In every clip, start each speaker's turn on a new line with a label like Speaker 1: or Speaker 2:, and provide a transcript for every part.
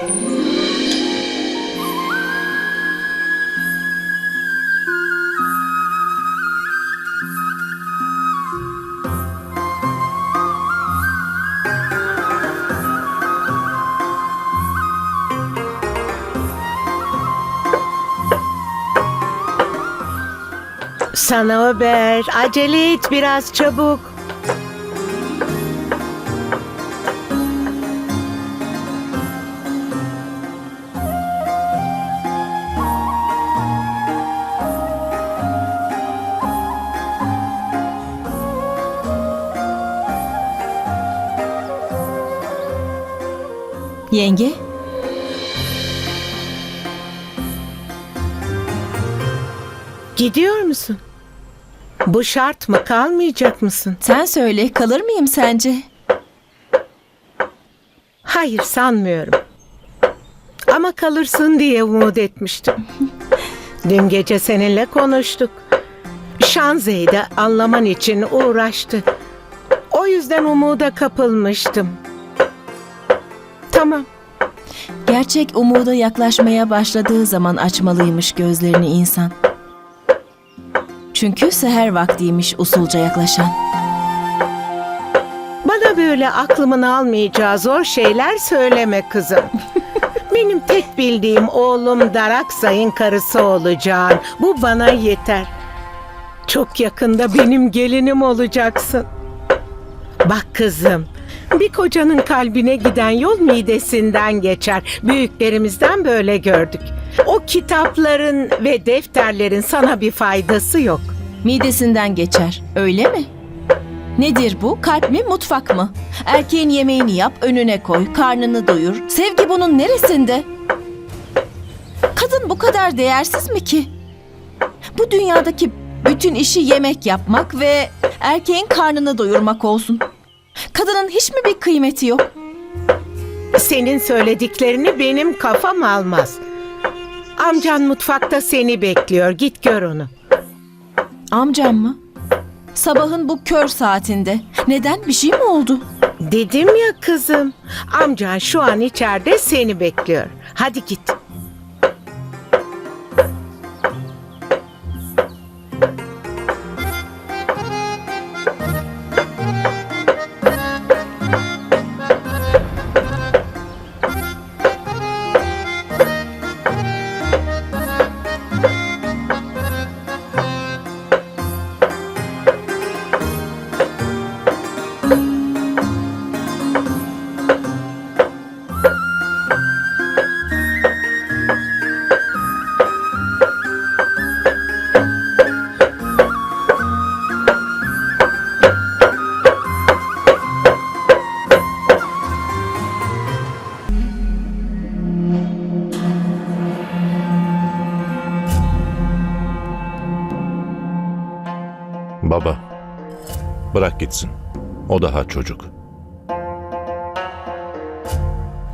Speaker 1: Sana haber. Acele et biraz çabuk.
Speaker 2: Yenge,
Speaker 1: Gidiyor musun? Bu şart mı kalmayacak mısın?
Speaker 2: sen söyle kalır mıyım sence?
Speaker 1: Hayır sanmıyorum. Ama kalırsın diye umut etmiştim. Dün gece seninle konuştuk. Şanze'yi de anlaman için uğraştı. O yüzden umuda kapılmıştım. Tamam.
Speaker 2: Gerçek umuda yaklaşmaya başladığı zaman açmalıymış gözlerini insan. Çünkü seher vaktiymiş usulca yaklaşan.
Speaker 1: Bana böyle aklımın almayacağı zor şeyler söyleme kızım. Benim tek bildiğim oğlum Daraksay'ın karısı olacağın. Bu bana yeter. Çok yakında benim gelinim olacaksın. Bak kızım, bir kocanın kalbine giden yol midesinden geçer. Büyüklerimizden böyle gördük. O kitapların ve defterlerin sana bir faydası yok.
Speaker 2: Midesinden geçer, öyle mi? Nedir bu? Kalp mi, mutfak mı? Erkeğin yemeğini yap, önüne koy, karnını doyur. Sevgi bunun neresinde? Kadın bu kadar değersiz mi ki? Bu dünyadaki bütün işi yemek yapmak ve erkeğin karnını doyurmak olsun. Kadının hiç mi bir kıymeti yok?
Speaker 1: Senin söylediklerini benim kafam almaz. Amcan mutfakta seni bekliyor. Git gör onu.
Speaker 2: Amcam mı? Sabahın bu kör saatinde. Neden? Bir şey mi oldu?
Speaker 1: Dedim ya kızım. Amcan şu an içeride seni bekliyor. Hadi git.
Speaker 3: Baba, bırak gitsin. O daha çocuk.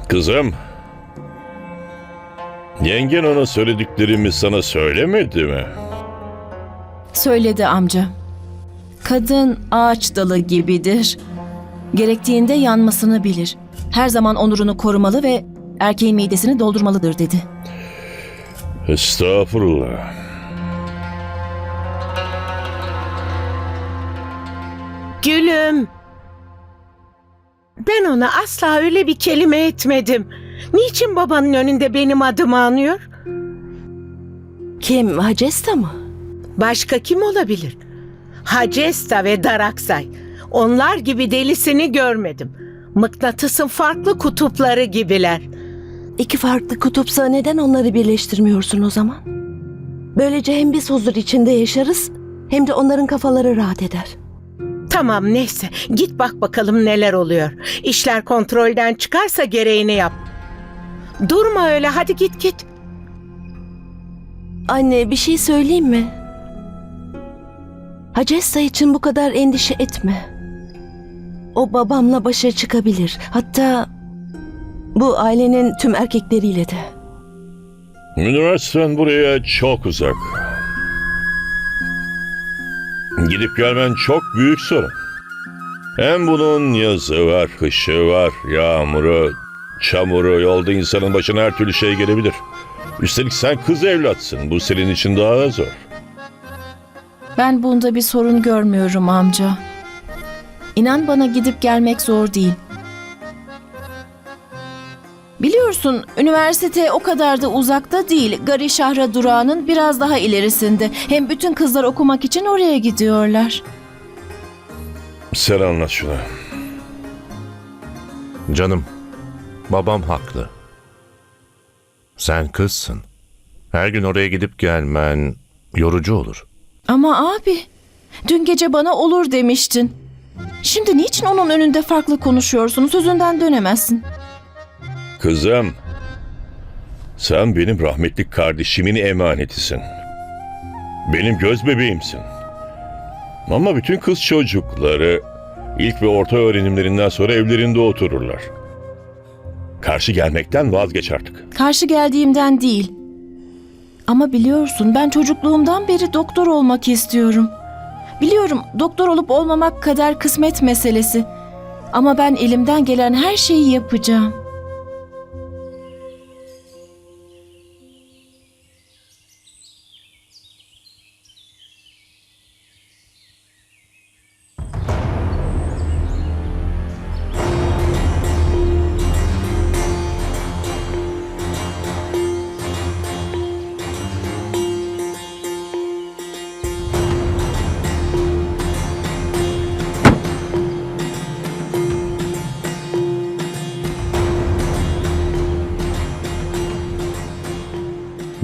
Speaker 4: Kızım. Yengen ona söylediklerimi sana söylemedi mi?
Speaker 2: Söyledi amca. Kadın ağaç dalı gibidir. Gerektiğinde yanmasını bilir. Her zaman onurunu korumalı ve erkeğin midesini doldurmalıdır dedi.
Speaker 4: Estağfurullah.
Speaker 1: Gülüm. Ben ona asla öyle bir kelime etmedim. Niçin babanın önünde benim adımı anıyor?
Speaker 5: Kim? Hacesta mı?
Speaker 1: Başka kim olabilir? Hacesta ve Daraksay. Onlar gibi delisini görmedim. Mıknatısın farklı kutupları gibiler.
Speaker 5: İki farklı kutupsa neden onları birleştirmiyorsun o zaman? Böylece hem biz huzur içinde yaşarız hem de onların kafaları rahat eder.
Speaker 1: Tamam neyse git bak bakalım neler oluyor. İşler kontrolden çıkarsa gereğini yap. Durma öyle hadi git git.
Speaker 5: Anne bir şey söyleyeyim mi? Hacesta için bu kadar endişe etme. O babamla başa çıkabilir. Hatta bu ailenin tüm erkekleriyle de.
Speaker 4: Üniversiten buraya çok uzak. Gidip gelmen çok büyük sorun. Hem bunun yazı var, kışı var, yağmuru. Çamuru, yolda insanın başına her türlü şey gelebilir. Üstelik sen kız evlatsın. Bu senin için daha zor.
Speaker 2: Ben bunda bir sorun görmüyorum amca. İnan bana gidip gelmek zor değil. Biliyorsun üniversite o kadar da uzakta değil. Garishahra durağının biraz daha ilerisinde. Hem bütün kızlar okumak için oraya gidiyorlar.
Speaker 4: Sen anlat şunu.
Speaker 3: Canım, babam haklı. Sen kızsın. Her gün oraya gidip gelmen yorucu olur.
Speaker 2: Ama abi, dün gece bana olur demiştin. Şimdi niçin onun önünde farklı konuşuyorsun? Sözünden dönemezsin.
Speaker 4: Kızım, sen benim rahmetli kardeşimin emanetisin. Benim göz bebeğimsin. Ama bütün kız çocukları ilk ve orta öğrenimlerinden sonra evlerinde otururlar. Karşı gelmekten vazgeç artık.
Speaker 2: Karşı geldiğimden değil. Ama biliyorsun ben çocukluğumdan beri doktor olmak istiyorum. Biliyorum doktor olup olmamak kadar kısmet meselesi. Ama ben elimden gelen her şeyi yapacağım.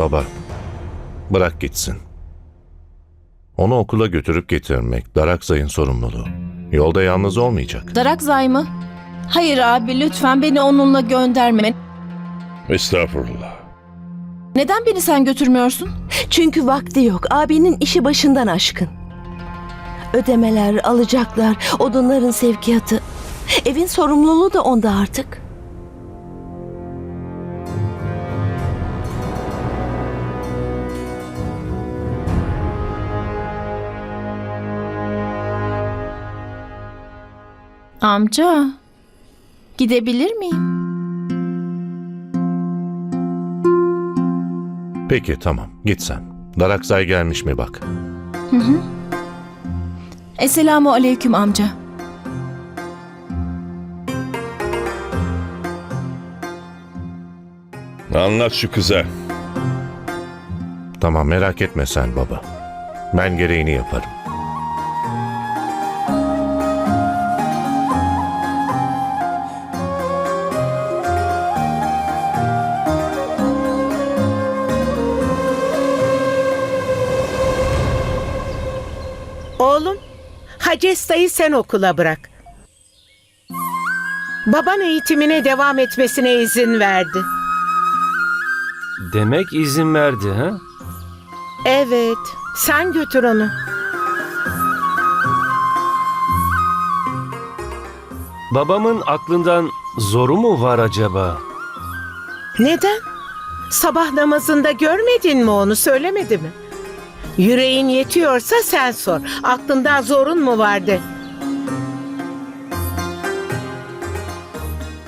Speaker 3: Baba, bırak gitsin. Onu okula götürüp getirmek Daraksay'ın sorumluluğu. Yolda yalnız olmayacak.
Speaker 2: Darakzay mı? Hayır abi lütfen beni onunla gönderme.
Speaker 4: Estağfurullah.
Speaker 2: Neden beni sen götürmüyorsun?
Speaker 5: Çünkü vakti yok. Abinin işi başından aşkın. Ödemeler, alacaklar, odunların sevkiyatı. Evin sorumluluğu da onda artık.
Speaker 2: Amca, gidebilir miyim?
Speaker 3: Peki tamam, git sen. Daraksay gelmiş mi bak.
Speaker 2: Esselamu aleyküm amca.
Speaker 4: Anlat şu kıza.
Speaker 3: Tamam merak etme sen baba. Ben gereğini yaparım.
Speaker 1: Hacesta'yı sen okula bırak. Baban eğitimine devam etmesine izin verdi.
Speaker 6: Demek izin verdi ha?
Speaker 1: Evet, sen götür onu.
Speaker 6: Babamın aklından zoru mu var acaba?
Speaker 1: Neden? Sabah namazında görmedin mi onu söylemedi mi? Yüreğin yetiyorsa sen sor. Aklında zorun mu vardı?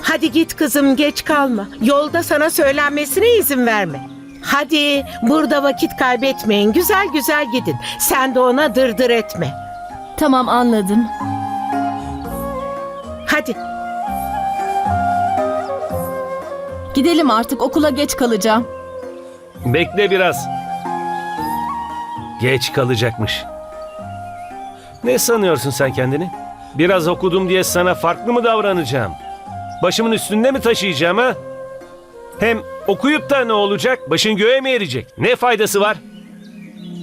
Speaker 1: Hadi git kızım geç kalma. Yolda sana söylenmesine izin verme. Hadi burada vakit kaybetmeyin. Güzel güzel gidin. Sen de ona dırdır etme.
Speaker 2: Tamam anladım.
Speaker 1: Hadi.
Speaker 2: Gidelim artık okula geç kalacağım.
Speaker 6: Bekle biraz. Geç kalacakmış. Ne sanıyorsun sen kendini? Biraz okudum diye sana farklı mı davranacağım? Başımın üstünde mi taşıyacağım ha? Hem okuyup da ne olacak? Başın göğe mi erecek? Ne faydası var?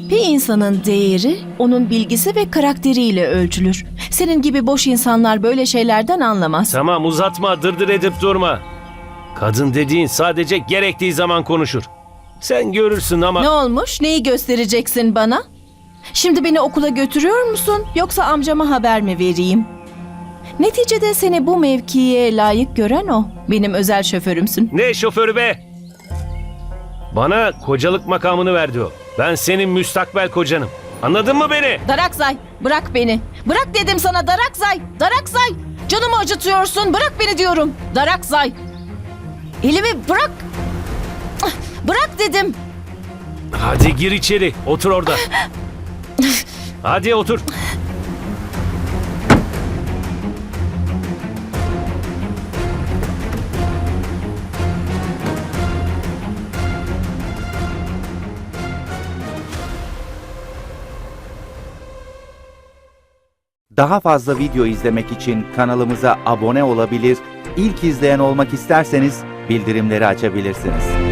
Speaker 2: Bir insanın değeri onun bilgisi ve karakteriyle ölçülür. Senin gibi boş insanlar böyle şeylerden anlamaz.
Speaker 6: Tamam uzatma, dırdır edip durma. Kadın dediğin sadece gerektiği zaman konuşur. Sen görürsün ama...
Speaker 2: Ne olmuş? Neyi göstereceksin bana? Şimdi beni okula götürüyor musun yoksa amcama haber mi vereyim? Neticede seni bu mevkiye layık gören o. Benim özel şoförümsün.
Speaker 6: Ne şoförü be? Bana kocalık makamını verdi o. Ben senin müstakbel kocanım. Anladın mı beni?
Speaker 2: Darakzay, bırak beni. Bırak dedim sana Darakzay. Darakzay. Canımı acıtıyorsun. Bırak beni diyorum. Darakzay. Elimi bırak. Bırak dedim.
Speaker 6: Hadi gir içeri. Otur orada. Hadi otur.
Speaker 7: Daha fazla video izlemek için kanalımıza abone olabilir, ilk izleyen olmak isterseniz bildirimleri açabilirsiniz.